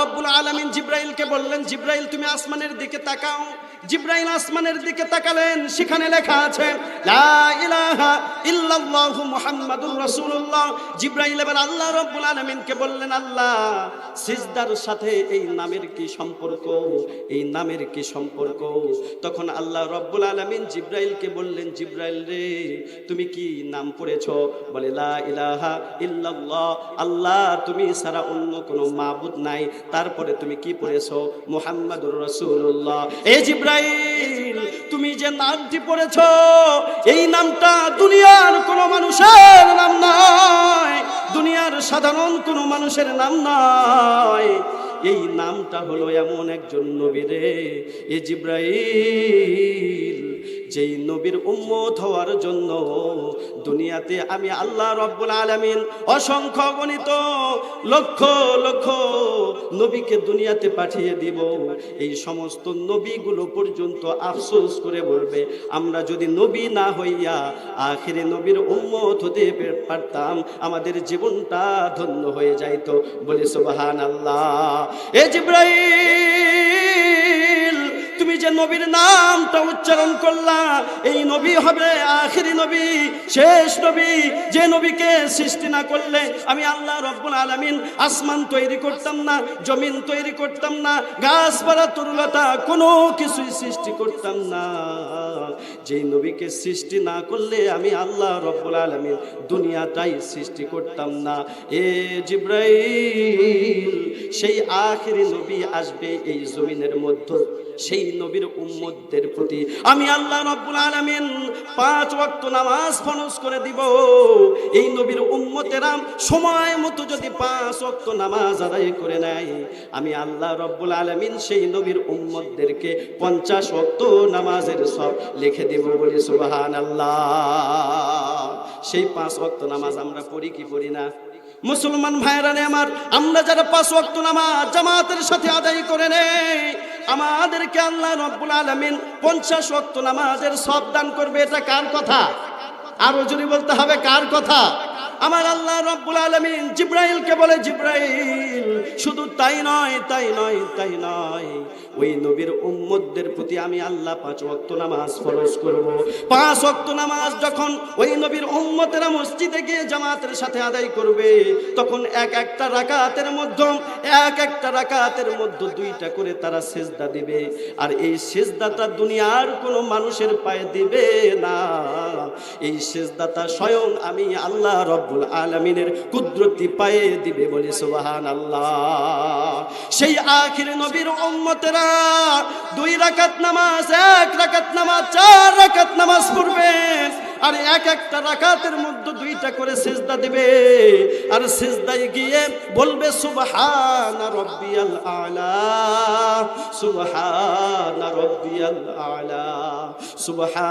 রব্বুল আলামিন জিব্রাইলকে বললেন, জিব্রাইল, তুমি আসমানের দিকে তাকাও। জিব্রাইল আসমানের দিকে তাকালেন, সেখানে লেখা আছে জিব্রাইল এবার আল্লাহ বললেন, আল্লাহ, সিজদার সাথে এই নামের কি সম্পর্ক? এই নামের কি সম্পর্ক? তখন আল্লাহ রব্বুল আলামিন জিব্রাইলকে বললেন, জিব্রাইল রে, তুমি কি নাম পড়েছো? বলে, লা ইলাহা ইল্লাল্লাহ। আল্লাহ, তুমি ছাড়া অন্য কোনো মাবুদ নাই। তারপরে তুমি কি পড়েছো? মুহাম্মাদুর রাসূলুল্লাহ। এ জিব্রাইল, তুমি যে নামটি পড়েছো, এই নামটা দুনিয়ার কোনো মানুষের নাম নয় দুনিয়ার সাধারণ কোনো মানুষের নাম নয় এই নামটা হলো এমন একজন নবীরে এ জিব্রাইল যেই নবীর উম্মত হওয়ার জন্য দুনিয়াতে আমি আল্লাহ রব্বুল আলামিন অসংখ্য গণিত লক্ষ লক্ষ নবীকে দুনিয়াতে পাঠিয়ে দিব। এই সমস্ত নবীগুলো পর্যন্ত আফসোস করে বলবে, আমরা যদি নবী না হইয়া আখেরে নবীর উম্মত হতে পারতাম, আমাদের জীবনটা ধন্য হয়ে যাইতো। বলে সুবহান আল্লাহ এ যে নবীর নামটা উচ্চারণ করলাম। এই নবী হবে আখিরি নবী, শেষ নবী। যে নবীকে সৃষ্টি না করলে আমি আল্লাহ রব্বুল আলামিন আসমান তৈরি করতাম না, জমিন তৈরি করতাম না, গাছপালা, তরুলতা, কোনো কিছুই সৃষ্টি করতাম না। যেই নবীকে সৃষ্টি না করলে আমি আল্লাহ রব্বুল আলামিন দুনিয়াটাই সৃষ্টি করতাম না। এ জিব্রাইল, সেই আখিরি নবী আসবে এই জমিনের মধ্যে। সেই নবীর উম্মতদের প্রতি আমি আল্লাহ রব্বুল আলামিন পাঁচ ওয়াক্ত নামাজ ফরজ করে দিব। এই নবীর উম্মতেরা সময় মতো যদি পাঁচ ওয়াক্ত নামাজ আদায় করে নেয়, আমি আল্লাহ রব্বুল আলামিন সেই নবীর উম্মতদেরকে পঞ্চাশ ওয়াক্ত নামাজের সব লিখে দেব বলি সুবহান আল্লাহ সেই পাঁচ ওয়াক্ত নামাজ আমরা পড়ি কি পড়ি না? মুসলমান ভাইরা আমার, আমরা যারা পাঁচ ওয়াক্ত নামাজ জামাতের সাথে আদায় করে নেই আমাদেরকে আল্লাহ রব্বুল আলামিন পঞ্চাশ ওয়াক্ত নামাজের সব দান করবে, এটা কার কথা? আরও যদি বলতে হবে, কার কথা? আমার আল্লাহ রব্বুল আলামিন জিব্রাইলকে বলে, জিব্রাইল, শুধু তাই নয় তাই নয় তাই নয়। ওই নবীর উম্মতদের প্রতি আমি আল্লাহ পাঁচ ওয়াক্ত নামাজ ফরজ করব। পাঁচ ওয়াক্ত নামাজ যখন ওই নবীর উম্মতেরা মসজিদে গিয়ে জামাতের সাথে আদায় করবে, তখন এক একটা রাকাতের মধ্যে এক একটা রাকাতের মধ্যে দুইটা করে তারা সেজদা দিবে। আর এই সেজদাটা দুনিয়ার কোনো মানুষের পায়ে দিবে না। এই সেজদাটা স্বয়ং আমি আল্লাহ রব্বুল আলমিনের কুদরতি পায়ে দিবে বলে সুবাহান আল্লাহ সেই আখির নবীর উম্মতেরা দুই রাকাত নামাজ, এক রাকাত নামাজ, চার রাকাত নামাজ পড়বে। আর এক একটা রাকাতের মধ্যে দুইটা করে সেজদা দেবে। আর সেজদায় গিয়ে বলবে, সুবহান রব্বিয়াল আলা, সুবহান রব্বিয়াল আলা, সুবহান